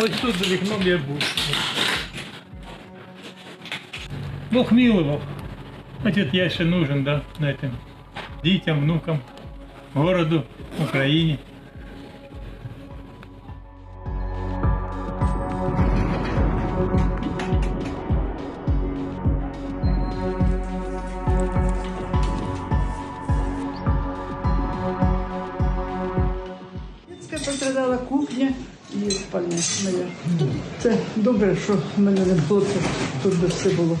Ось тут за вікном я був. Бог милував. Значить, я ще нужен, да, знаєте, дітям, внукам, городу, Україні. Дітська пострадала кухня і спальня моя. Це добре, що в мене не було, тут би все було.